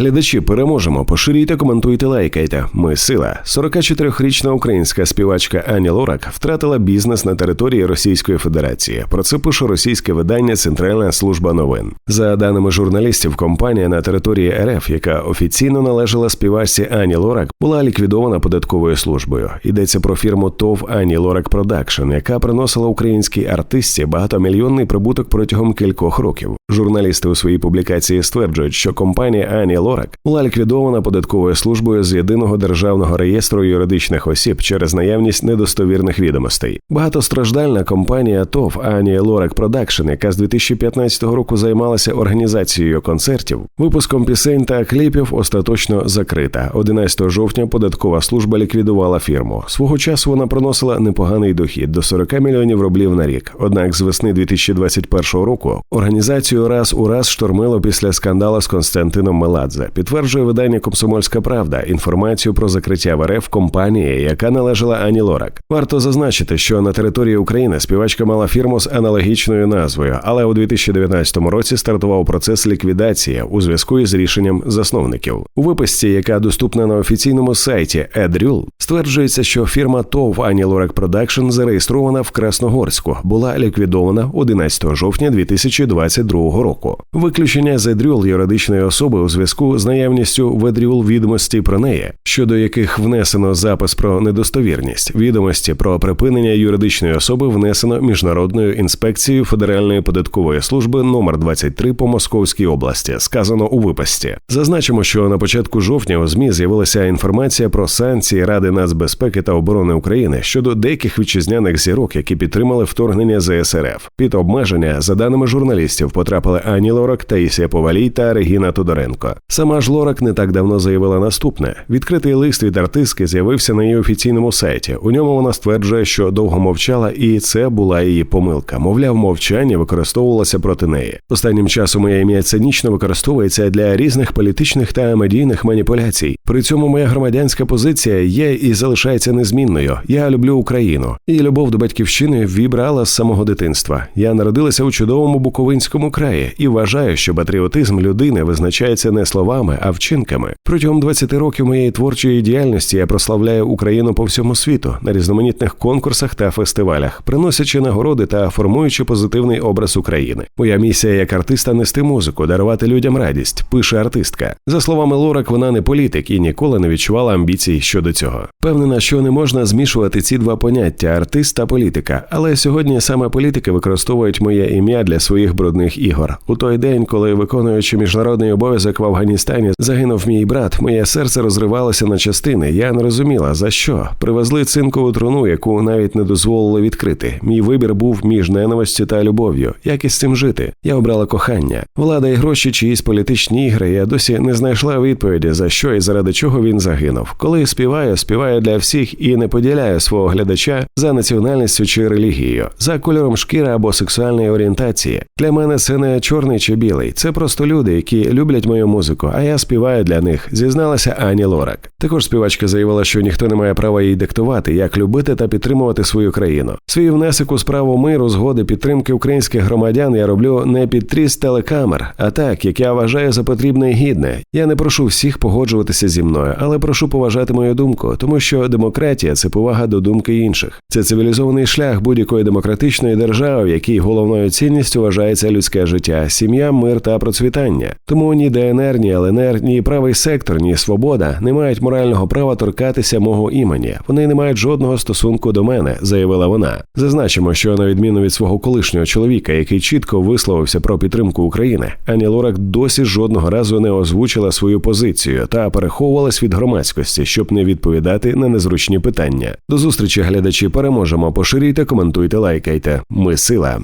Глядачі переможемо. Поширюйте, коментуйте, лайкайте. Ми сила. 44-річна українська співачка Ані Лорак втратила бізнес на території Російської Федерації. Про це пише російське видання Центральна служба новин. За даними журналістів, компанія на території РФ, яка офіційно належала співачці Ані Лорак, була ліквідована податковою службою. Йдеться про фірму ТОВ Ані Лорак Продакшн, яка приносила українській артистці багатомільйонний прибуток протягом кількох років. Журналісти у своїй публікації стверджують, що компанія Ані Лорак була ліквідована податковою службою з єдиного державного реєстру юридичних осіб через наявність недостовірних відомостей. Багатостраждальна компанія ТОВ Ані Лорак Продакшн, яка з 2015 року займалася організацією концертів, випуском пісень та кліпів, остаточно закрита. 11 жовтня податкова служба ліквідувала фірму. Свого часу вона приносила непоганий дохід до 40 мільйонів рублів на рік. Однак з весни 2021 року організацію раз у раз штормило після скандалу з Константином Меладзе. Підтверджує видання Комсомольська Правда інформацію про закриття в РФ компанії, яка належала Ані Лорак. Варто зазначити, що на території України співачка мала фірму з аналогічною назвою, але у 2019 році стартував процес ліквідації у зв'язку із рішенням засновників. У виписці, яка доступна на офіційному сайті EdRule, стверджується, що фірма ТОВ Ані Лорак Продакшн зареєстрована в Красногорську, була ліквідована 11 жовтня 2022 року. Виключення з EdRule юридичної особи у зв'язку з наявністю в EdRule відомості про неї, щодо яких внесено запис про недостовірність, відомості про припинення юридичної особи внесено міжнародною інспекцією Федеральної податкової служби номер 23 по Московській області. Сказано у виписці. Зазначимо, що на початку жовтня у змі з'явилася інформація про санкції Ради нацбезпеки та оборони України щодо деяких вітчизняних зірок, які підтримали вторгнення ЗСРФ. Під обмеження, за даними журналістів, потрапили Ані Лорак, Таїсія Повалій та Регіна Тодоренко. Сама ж Лорак не так давно заявила наступне: відкритий лист від артистки з'явився на її офіційному сайті. У ньому вона стверджує, що довго мовчала, і це була її помилка. Мовляв, мовчання використовувалося проти неї. Останнім часом моє ім'я цинічно використовується для різних політичних та медійних маніпуляцій. При цьому моя громадянська позиція є і залишається незмінною. Я люблю Україну, і любов до батьківщини вібрала з самого дитинства. Я народилася у чудовому Буковинському краї і вважаю, що патріотизм людини визначається не словами, а вчинками. Протягом 20 років моєї творчої діяльності я прославляю Україну по всьому світу на різноманітних конкурсах та фестивалях, приносячи нагороди та формуючи позитивний образ України. Моя місія як артиста нести музику, дарувати людям радість, пише артистка. За словами Лорак, вона не політик і ніколи не відчувала амбіцій щодо цього. Певнена, що не можна змішувати ці два поняття артист та політика. Але сьогодні саме політики використовують моє ім'я для своїх брудних ігор. У той день, коли виконуючи міжнародний обов'язок в Афганістані, загинув мій брат, моє серце розривалося на частини. Я не розуміла за що. Привезли цинкову труну, яку навіть не дозволили відкрити. Мій вибір був між ненавистю та любов'ю. Як із цим жити? Я обрала кохання. Влада і гроші, чиїсь політичні ігри. Я досі не знайшла відповіді за що і заради чого він загинув. Коли співаю, співаю для всіх і не поділяю свого глядача за національністю чи релігією, за кольором шкіри або сексуальної орієнтації. Для мене це не чорний чи білий. Це просто люди, які люблять мою музику, а я співаю для них. Зізналася Ані Лорак. Також співачка заявила, що ніхто не має права їй диктувати, як любити та підтримувати свою країну. Свій внесок у справу миру, згоди, підтримки українських громадян я роблю не під тріс телекамер, а так, як я вважаю за потрібне і гідне. Я не прошу всіх погоджуватися зі мною, але прошу поважати мою думку, тому що демократія це повага до думки інших. Це цивілізований шлях будь-якої демократичної держави, в якій головною цінністю вважається людське життя, сім'я, мир та процвітання. Тому ні ДНР, ні ЛНР, ні правий сектор, ні свобода не мають морального права торкатися мого імені. Вони не мають жодного стосунку до мене, заявила вона. Зазначимо, що на відміну від свого колишнього чоловіка, який чітко висловився про підтримку України, Ані Лорак досі жодного разу не озвучила свою позицію та переховувалась від громадськості, щоб не відповідати на незручні питання. До зустрічі глядачі переможемо. Поширюйте, коментуйте, лайкайте. Ми сила.